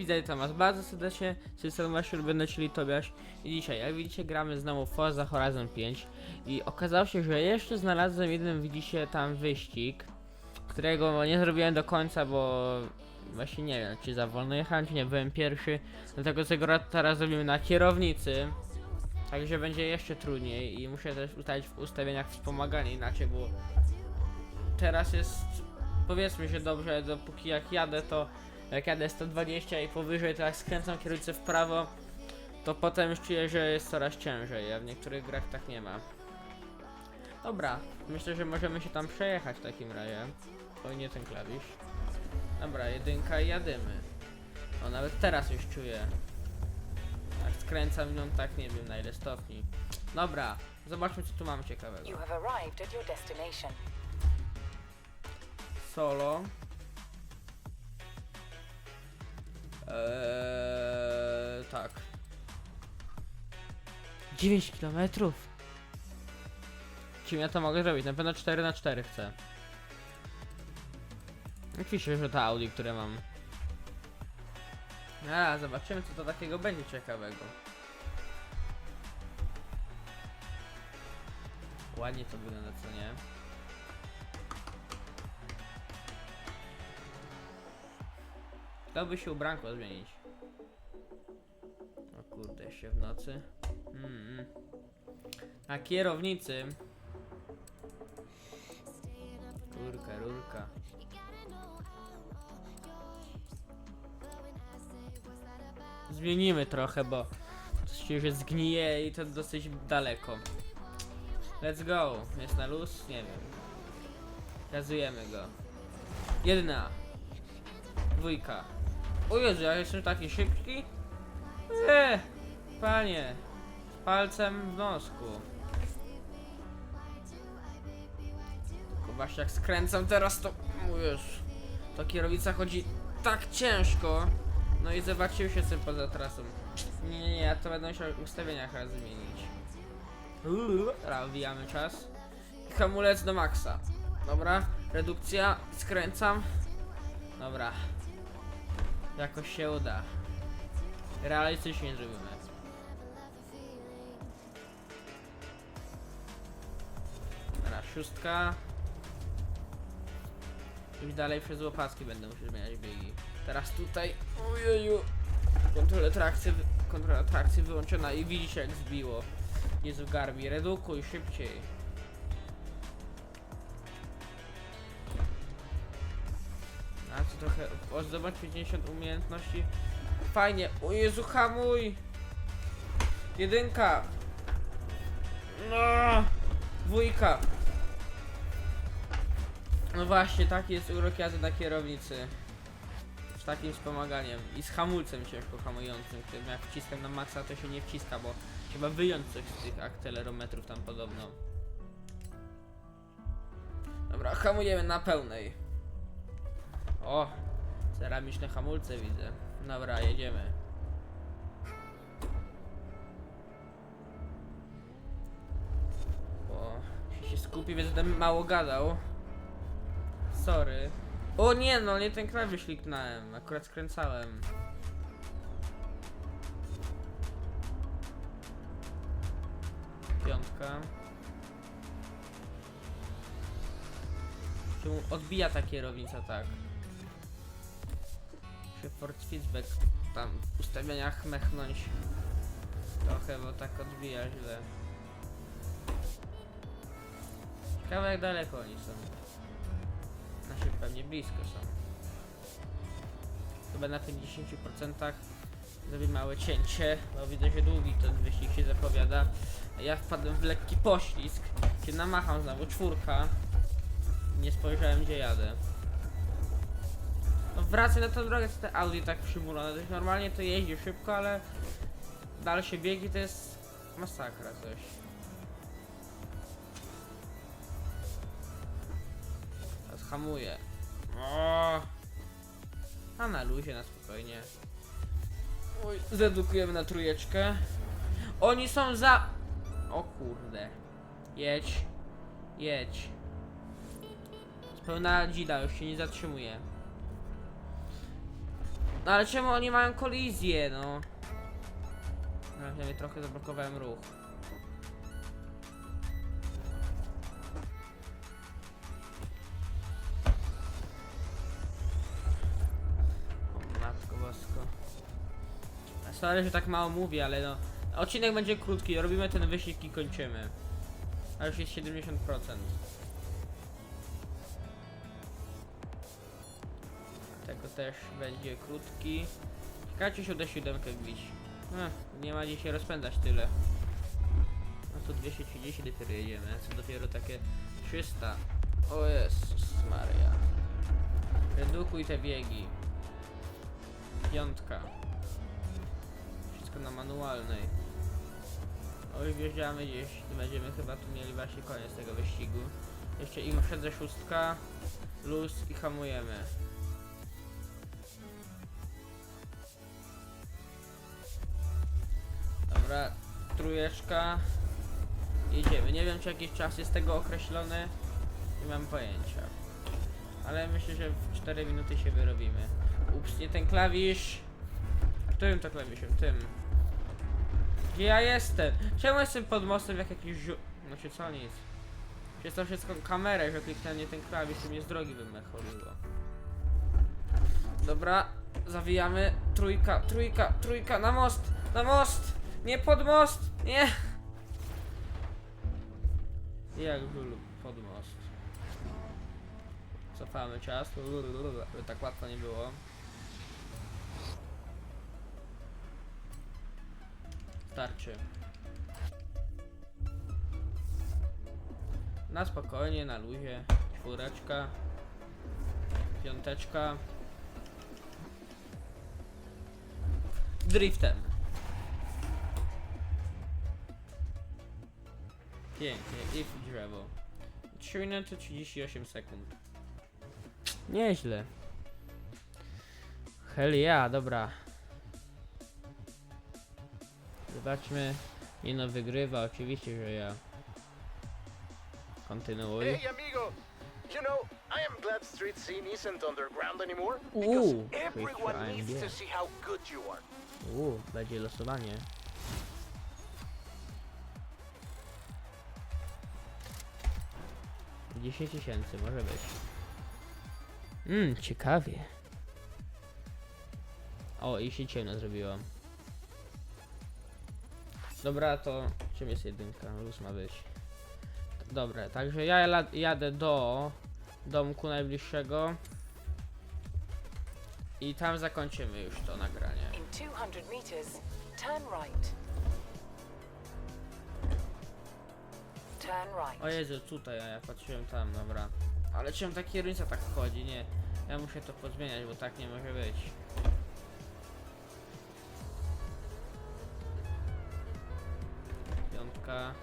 widzę Tomasz, bardzo serdecznie, z tej strony wasz ulubiony, czyli Tobiasz. I dzisiaj, jak widzicie, gramy znowu Forza Horizon 5 i okazało się, że jeszcze znalazłem jeden, widzicie, tam wyścig, którego nie zrobiłem do końca, bo właśnie nie wiem, czy za wolno jechałem, czy nie, byłem pierwszy, dlatego tego ra- teraz zrobimy na kierownicy, także będzie jeszcze trudniej i muszę też ustalić w ustawieniach wspomaganie inaczej, bo teraz jest, powiedzmy się dobrze, dopóki jak jadę, to jak jadę 120 i powyżej, to jak skręcam kierownicę w prawo, to potem już czuję, że jest coraz ciężej, a w niektórych grach tak nie ma. Dobra, myślę, że możemy się tam przejechać w takim razie. O nie ten klawisz. Dobra, jedynka i jadymy. O, nawet teraz już czuję. Jak skręcam, no tak nie wiem na ile stopni. Dobra, zobaczmy co tu mamy ciekawego. You have arrived at your destination. Solo. Eee, tak. 9 km. Czym ja to mogę zrobić? Na pewno 4 na 4 chcę. Oczywiście, że to Audi, które mam. A, zobaczymy co to takiego będzie ciekawego. Ładnie to wygląda, co nie? Dałby się ubranko zmienić. O kurde, jeszcze w nocy. Mm. Na kierownicy. Kurka, rurka. Zmienimy trochę, bo to się już zgnije i to dosyć daleko. Let's go. Jest na luz? Nie wiem. Gazujemy go. Jedna. Dwójka. O Jezu, ja jestem taki szybki? Eee, panie. Z palcem w nosku. Tylko właśnie jak skręcam teraz to... Mówisz, to kierownica chodzi tak ciężko. No i zobaczył się tym poza trasą. Nie, nie, nie, ja to będę musiał w ustawieniach raz zmienić. Dobra, wbijamy czas. I Hamulec do maksa. Dobra, redukcja, skręcam. Dobra. Jakoś się uda. Realistycznie zrobimy. Dobra, szóstka. Już dalej przez łopatki będę musiał zmieniać biegi. Teraz tutaj. Ojeju. Kontrolę trakcji, kontrola trakcji wyłączona i widzicie jak zbiło. Jezu garbi, redukuj szybciej. Trochę. O, zobacz 50 umiejętności. Fajnie. O Jezu, hamuj! Jedynka! No! Dwójka! No właśnie, taki jest urok jazdy na kierownicy. Z takim wspomaganiem. I z hamulcem ciężko hamującym, którym jak wciskam na maksa to się nie wciska, bo trzeba wyjąć coś z tych akcelerometrów tam podobno. Dobra, hamujemy na pełnej. O, ceramiczne hamulce widzę. Dobra, jedziemy. O, się skupi, więc będę mało gadał. Sorry. O nie, no nie ten klawisz kliknąłem, akurat skręcałem. Piątka. Czemu odbija ta kierownica tak? Ford Feedback tam w ustawieniach mechnąć trochę, bo tak odbija źle. Ciekawe jak daleko oni są. Znaczy pewnie blisko są. Chyba na tych 10% zrobię małe cięcie, bo widzę, że długi ten wyścig się zapowiada. Ja wpadłem w lekki poślizg, się namacham znowu czwórka. Nie spojrzałem gdzie jadę. No wracaj na tę drogę, co te Audi tak przymulone. To normalnie to jeździ szybko, ale dalsze biegi to jest masakra coś. Hamuję. O! A na luzie, na spokojnie. Oj, na trójeczkę. Oni są za... O kurde. Jedź. Jedź. Pełna dzida, już się nie zatrzymuje. No ale czemu oni mają kolizję, no? No, ja mi trochę zablokowałem ruch. O matko bosko. Sorry, że tak mało mówię, ale no... Odcinek będzie krótki, robimy ten wyścig i kończymy. A już jest 70%. Tego też będzie krótki. Ciekawe czy się uda siódemkę wbić. Ech, nie ma gdzie się rozpędzać tyle. No to 230 dopiero jedziemy, co dopiero takie 300. O Jezus Maria. Redukuj te biegi. Piątka. Wszystko na manualnej. O już wjeżdżamy gdzieś. Będziemy chyba tu mieli właśnie koniec tego wyścigu. Jeszcze im przed szóstka. Luz i hamujemy. Dobra, trójeczka. Jedziemy. Nie wiem czy jakiś czas jest tego określony. Nie mam pojęcia. Ale myślę, że w 4 minuty się wyrobimy. Ups, nie ten klawisz. Którym to klawiszem? Tym. Gdzie ja jestem? Czemu jestem pod mostem jak jakiś żu... No się co nic. Przez to wszystko kamerę, że kliknąłem nie ten klawisz, to mnie z drogi wymecholiło. Dobra, zawijamy. Trójka, trójka, trójka, na most, na most! Nie pod most, nie! Jak żul pod most. Cofamy czas, by tak łatwo nie było. Starczy. Na spokojnie, na luzie. Czwóreczka. Piąteczka. Driftem. Pięknie, i w drzewo. 3 minuty 38 sekund. Nieźle. Hell yeah, dobra. Zobaczmy. Nie no, wygrywa, oczywiście, że ja. Kontynuuj. Hey, amigo. You know, I am glad street scene isn't underground anymore Ooh, because free everyone needs to see how good you are. Uuu, będzie losowanie. Dziesięć tysięcy, może być. Mmm, ciekawie. O, i się ciemno zrobiło. Dobra, to czym jest jedynka? Luz ma być. Dobra, także ja jadę do domku najbliższego. I tam zakończymy już to nagranie. In 200 meters, turn right. O Jezu, tutaj, a ja patrzyłem tam, dobra. Ale czemu ta kierownica tak chodzi? Nie. Ja muszę to pozmieniać, bo tak nie może być. Piątka.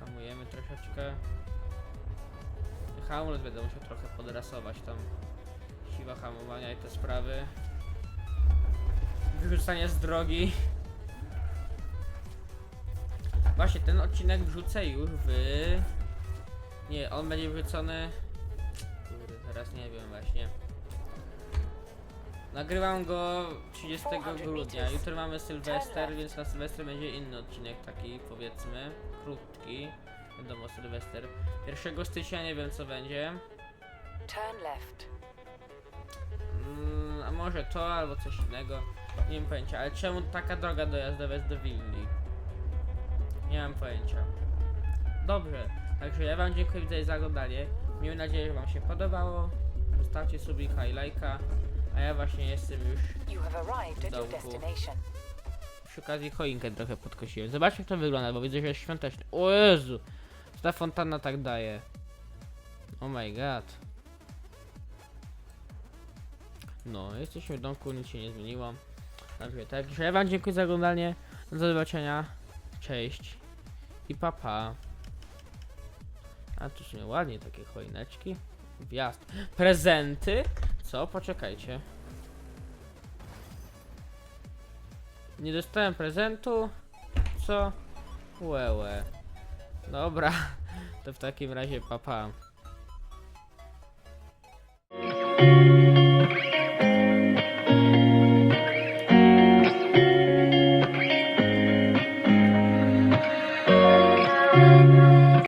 Hamujemy troszeczkę. Hamulec będę musiał trochę podrasować tam. Siła hamowania i te sprawy. Wyrzucanie z drogi. Właśnie ten odcinek wrzucę już w. Nie, on będzie wrzucony. Kurde, teraz nie wiem właśnie. Nagrywam go 30 grudnia. Jutro mamy Sylwester, więc na Sylwester będzie inny odcinek taki powiedzmy. Krótki. Wiadomo, Sylwester. 1 stycznia nie wiem co będzie. Turn left. Mm, a może to albo coś innego. Nie mam pojęcia, ale czemu taka droga dojazdowa jest do willi? Nie mam pojęcia. Dobrze, także ja wam dziękuję za oglądanie. Miejmy nadzieję, że wam się podobało. Zostawcie subika i lajka. A ja właśnie jestem już your Domku. przy okazji choinkę trochę podkosiłem. Zobaczcie jak to wygląda, bo widzę, że jest świąteczny. O Jezu! Co ta fontanna tak daje? Oh my god. No, jesteśmy w domku, nic się nie zmieniło. Dobrze, także ja wam dziękuję za oglądanie. Do zobaczenia. Cześć. I papa. A tu są ładnie takie choineczki. Wjazd. Prezenty? Co? Poczekajcie. Nie dostałem prezentu? Co? Łełe. Dobra, to w takim razie papa. Pa.